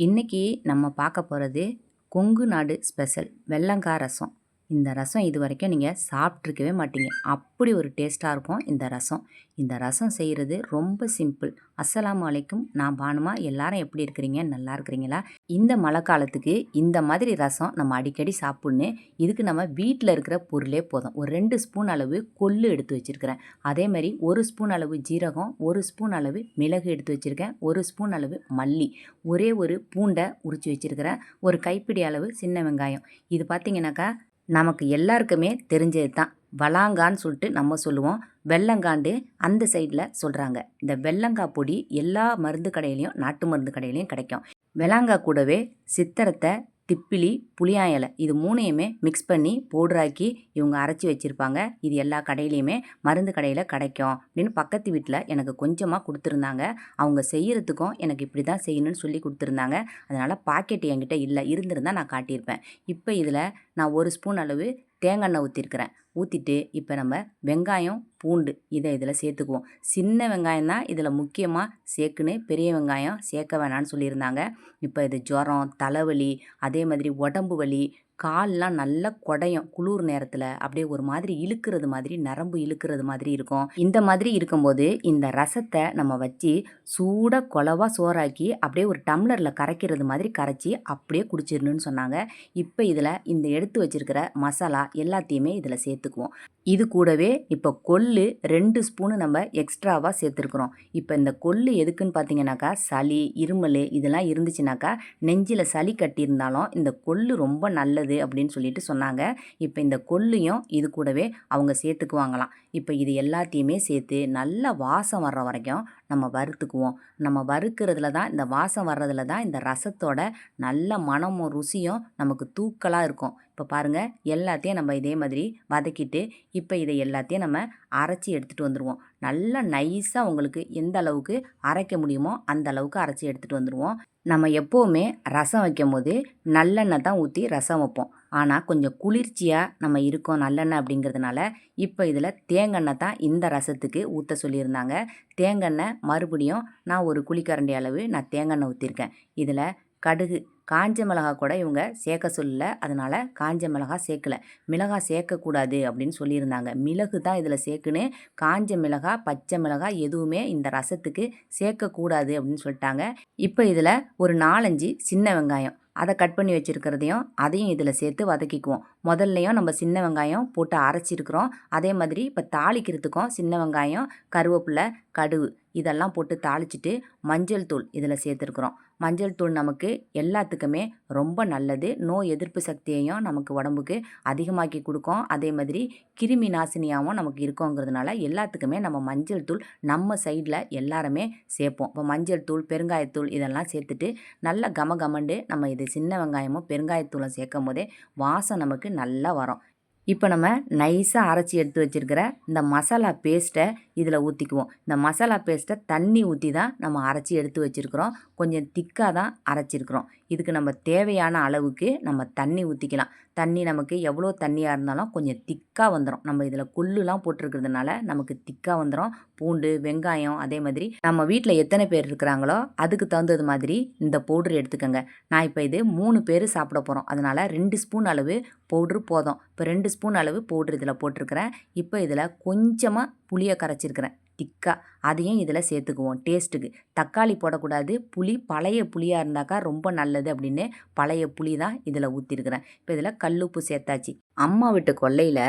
இன்றைக்கி நம்ம பார்க்க போகிறது கொங்கு நாடு ஸ்பெஷல் வெள்ளங்காய் ரசம் இந்த ரசம் இது வரைக்கும் நீங்கள் சாப்பிட்ருக்கவே மாட்டீங்க. அப்படி ஒரு டேஸ்ட்டாக இருக்கும் இந்த ரசம். இந்த ரசம் செய்கிறது ரொம்ப சிம்பிள் அஸ்ஸலாம் வலைக்கும் நான் பானுமா எல்லாரும் எப்படி இருக்கிறீங்க? நல்லா இருக்கிறீங்களா? இந்த மழை காலத்துக்கு இந்த மாதிரி ரசம் நம்ம அடிக்கடி சாப்பிட்ணும். இதுக்கு நம்ம வீட்டில் இருக்கிற பொருளே போதும். ஒரு ரெண்டு ஸ்பூன் அளவு கொள்ளு எடுத்து வச்சுருக்கிறேன். அதே மாதிரி ஒரு ஸ்பூன் அளவு ஜீரகம் ஒரு ஸ்பூன் அளவு மிளகு எடுத்து வச்சுருக்கேன். ஒரு ஸ்பூன் அளவு மல்லி. ஒரே ஒரு பூண்டை உரித்து வச்சுருக்கிறேன். ஒரு கைப்பிடி அளவு சின்ன வெங்காயம். இது பார்த்தீங்கன்னாக்கா நமக்கு எல்லாருக்குமே தெரிஞ்சது தான். வளாங்கான்னு சொல்லிட்டு நம்ம சொல்லுவோம். வெள்ளங்காண்டு அந்த சைடில் சொல்கிறாங்க இந்த வெள்ளங்காய் பொடி எல்லா மருந்து கடையிலையும் நாட்டு மருந்து கடையிலையும் கிடைக்கும். வெளாங்காய் கூடவே சித்திரத்தை திப்பிலி புளியான் இது மூணையுமே மிக்ஸ் பண்ணி பவுடராக்கி இவங்க அரைச்சி வச்சுருப்பாங்க. இது எல்லா கடையிலையுமே மருந்து கடையில் கிடைக்கும். அப்படின்னு பக்கத்து வீட்டில் எனக்கு கொஞ்சமாக கொடுத்துருந்தாங்க. அவங்க செய்கிறதுக்கும் எனக்கு இப்படி தான் செய்யணும்னு சொல்லி கொடுத்துருந்தாங்க. அதனால் பாக்கெட் என்கிட்ட இல்லை இருந்திருந்தால் நான் காட்டியிருப்பேன். இப்போ இதில் நான் ஒரு ஸ்பூன் அளவு தேங்காய் எண்ணெய் ஊற்றிருக்கிறேன் ஊற்றிட்டு இப்போ நம்ம வெங்காயம் பூண்டு இதை இதில் சேர்த்துக்குவோம். சின்ன வெங்காயம் தான் இதில் முக்கியமாக சேர்க்குன்னு பெரிய வெங்காயம் சேர்க்க வேணான்னு சொல்லியிருந்தாங்க. இப்போ இது ஜுரம் தலைவலி அதே மாதிரி உடம்பு வலி கால்லாம் நல்லா குடையும் குளிர் நேரத்தில் அப்படியே ஒரு மாதிரி இழுக்கிறது மாதிரி நரம்பு இழுக்கிறது மாதிரி இருக்கும். இந்த மாதிரி இருக்கும்போது இந்த ரசத்தை நம்ம வச்சு சூடாக குலவாக சோறாக்கி அப்படியே ஒரு டம்ளரில் கரைக்கிறது மாதிரி கரைச்சி அப்படியே குடிச்சிடணும்னு சொன்னாங்க. இப்போ இதில் இந்த எடுத்து வச்சிருக்கிற மசாலா எல்லாத்தையுமே இதில் சேர்த்துக்குவோம். இது கூடவே இப்போ கொள்ளு ரெண்டு ஸ்பூனு நம்ம எக்ஸ்ட்ராவாக சேர்த்துருக்குறோம். இப்போ இந்த கொள்ளு எதுக்குன்னு பார்த்தீங்கன்னாக்கா சளி இருமல் இதெல்லாம் இருந்துச்சுனாக்கா நெஞ்சில் சளி கட்டியிருந்தாலும் இந்த கொள்ளு ரொம்ப நல்லது. அப்படின்னு சொல்லிட்டு சொன்னாங்க. இப்போ இந்த கொல்லையும் இது கூடவே அவங்க சேர்த்துக்குவாங்களாம். இப்போ இது எல்லாத்தையுமே சேர்த்து நல்ல வாசம் வர்ற வரைக்கும் நம்ம வறுத்துக்குவோம். நம்ம வறுக்கிறதுல தான் இந்த வாசம் வர்றதுல தான் இந்த ரசத்தோட நல்ல மனமும் ருசியும் நமக்கு தூக்கலாக இருக்கும். இப்போ பாருங்கள் எல்லாத்தையும் நம்ம இதே மாதிரி வதக்கிட்டு இப்போ இதை எல்லாத்தையும் நம்ம அரைச்சி எடுத்துகிட்டு வந்துடுவோம் நல்லா நைஸாக உங்களுக்கு எந்த அளவுக்கு அரைக்க முடியுமோ அந்த அளவுக்கு அரைச்சி எடுத்துகிட்டு வந்துடுவோம் நம்ம எப்போவுமே ரசம் வைக்கும் போது நல்லெண்ணெய் தான் ஊற்றி ரசம் வைப்போம். ஆனால் கொஞ்சம் குளிர்ச்சியாக நம்ம இருக்கோம் நல்லெண்ணெய் அப்படிங்கிறதுனால இப்போ இதில் தேங்காய் தான் இந்த ரசத்துக்கு ஊற்ற சொல்லியிருந்தாங்க. தேங்காய் மறுபடியும் நான் ஒரு குளிக்கரண்டி அளவு நான் தேங்காய் ஊற்றிருக்கேன் இதில் கடுகு காஞ்ச மிளகா கூட இவங்க சேர்க்க சொல்லல. அதனால் காஞ்ச மிளகா சேர்க்கல. மிளகா சேர்க்கக்கூடாது அப்படின்னு சொல்லியிருந்தாங்க. மிளகு தான் இதில் சேர்க்குன்னு காஞ்ச மிளகா பச்சை மிளகா எதுவுமே இந்த ரசத்துக்கு சேர்க்கக்கூடாது அப்படின்னு சொல்லிட்டாங்க. இப்போ இதில் ஒரு நாலஞ்சு சின்ன வெங்காயம் அதை கட் பண்ணி வச்சுருக்கிறதையும் அதையும் இதில் சேர்த்து வதக்கிக்குவோம். முதல்லையும் நம்ம சின்ன வெங்காயம் போட்டு அரைச்சிருக்கிறோம். அதே மாதிரி இப்போ தாளிக்கிறதுக்கும் சின்ன வெங்காயம் கருவேப்பிலை கடுகு இதெல்லாம் போட்டு தாளிச்சிட்டு மஞ்சள் தூள் இதில் சேர்த்துருக்குறோம். மஞ்சள் தூள் நமக்கு எல்லாத்துக்குமே ரொம்ப நல்லது. நோய் எதிர்ப்பு சக்தியையும் நமக்கு உடம்புக்கு அதிகமாக்கி கொடுக்கும். அதே மாதிரி கிருமி நாசினியாகவும் நமக்கு இருக்கோங்கிறதுனால எல்லாத்துக்குமே நம்ம மஞ்சள் தூள் நம்ம சைடில் எல்லாருமே சேர்ப்போம். இப்போ மஞ்சள் தூள் பெருங்காயத்தூள் இதெல்லாம் சேர்த்துட்டு நல்லா கம கமண்டு நம்ம இது சின்ன வெங்காயமும் பெருங்காயத்தூளும் சேர்க்கும் போதே வாசம் நமக்கு நல்லா வரும். இப்போ நம்ம நைஸாக அரைச்சி எடுத்து வச்சுருக்கிற இந்த மசாலா பேஸ்ட்டை இதில் ஊற்றிக்குவோம் இந்த மசாலா பேஸ்ட்டை தண்ணி ஊற்றி தான் நம்ம அரைச்சி எடுத்து வச்சுருக்கிறோம். கொஞ்சம் திக்காக தான் அரைச்சிருக்கிறோம். இதுக்கு நம்ம தேவையான அளவுக்கு நம்ம தண்ணி ஊற்றிக்கலாம் தண்ணி நமக்கு எவ்வளோ தண்ணியாக இருந்தாலும் கொஞ்சம் திக்காக வந்துடும் நம்ம இதில் கொல்லுலாம் போட்டிருக்கிறதுனால நமக்கு திக்காக வந்துடும் பூண்டு வெங்காயம் அதே மாதிரி நம்ம வீட்டில் எத்தனை பேர் இருக்கிறாங்களோ அதுக்கு தகுந்தது மாதிரி இந்த பவுட்ரு எடுத்துக்கோங்க. நான் இப்போ இது மூணு பேர் சாப்பிட போகிறோம் அதனால் ரெண்டு ஸ்பூன் அளவு பவுட்ரு போதும். இப்போ ரெண்டு ஸ்பூன் அளவு பவுட்ரு இதில் போட்டிருக்கிறேன். இப்போ இதில் கொஞ்சமாக புளியை கரைச்சிருக்கிறேன். திக்காக அதையும் இதில் சேர்த்துக்குவோம். டேஸ்ட்டுக்கு. தக்காளி போடக்கூடாது. புளி பழைய புளியாக இருந்தாக்கா ரொம்ப நல்லது அப்படின்னு பழைய புளி தான் இதில் ஊற்றிருக்கிறேன் இப்போ இதில் கல்லுப்பு சேர்த்தாச்சு. அம்மா வீட்டு கொல்லையில்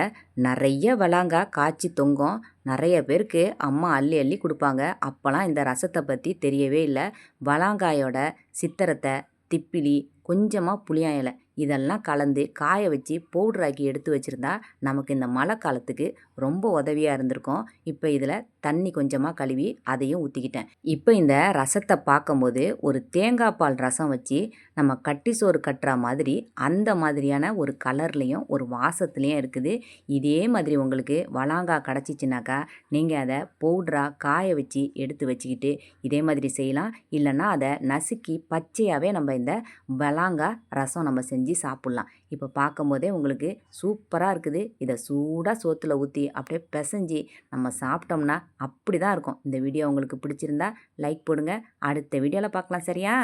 நிறைய வளாங்காய் காய்ச்சி தொங்கும். நிறைய பேருக்கு அம்மா அள்ளி அள்ளி கொடுப்பாங்க. அப்போல்லாம் இந்த ரசத்தை பற்றி தெரியவே இல்லை. வளாங்காயோட சித்திரத்தை திப்பிலி கொஞ்சமாக புளியாயலை. இலை இதெல்லாம் கலந்து காய வச்சு பவுட்ராக்கி எடுத்து வச்சுருந்தா நமக்கு இந்த மழை காலத்துக்கு ரொம்ப உதவியாக இருந்திருக்கும். இப்போ இதில் தண்ணி கொஞ்சமாக கழுவி அதையும் ஊற்றிக்கிட்டேன் இப்போ இந்த ரசத்தை பார்க்கும்போது ஒரு தேங்காய் பால் ரசம் வச்சு நம்ம கட்டி சோறு கட்டுற மாதிரி அந்த மாதிரியான ஒரு கலர்லேயும் ஒரு வாசத்துலேயும் இருக்குது. இதே மாதிரி உங்களுக்கு வளாங்காய் கிடச்சிச்சினாக்கா நீங்கள் அதை பவுட்ராக காய வச்சு எடுத்து வச்சுக்கிட்டு இதே மாதிரி செய்யலாம். இல்லைன்னா அதை நசுக்கி பச்சையாகவே நம்ம இந்த வளாங்காய் ரசம் நம்ம செஞ்சு செஞ்சு சாப்பிட்லாம். இப்போ பார்க்கும்போதே உங்களுக்கு சூப்பராக இருக்குது. இதை சூடாக சோத்தில் ஊற்றி அப்படியே பிசைஞ்சு நம்ம சாப்பிட்டோம்னா அப்படி தான் இருக்கும். இந்த வீடியோ உங்களுக்கு பிடிச்சிருந்தா லைக் போடுங்க. அடுத்த வீடியோவில் பார்க்கலாம் சரியா?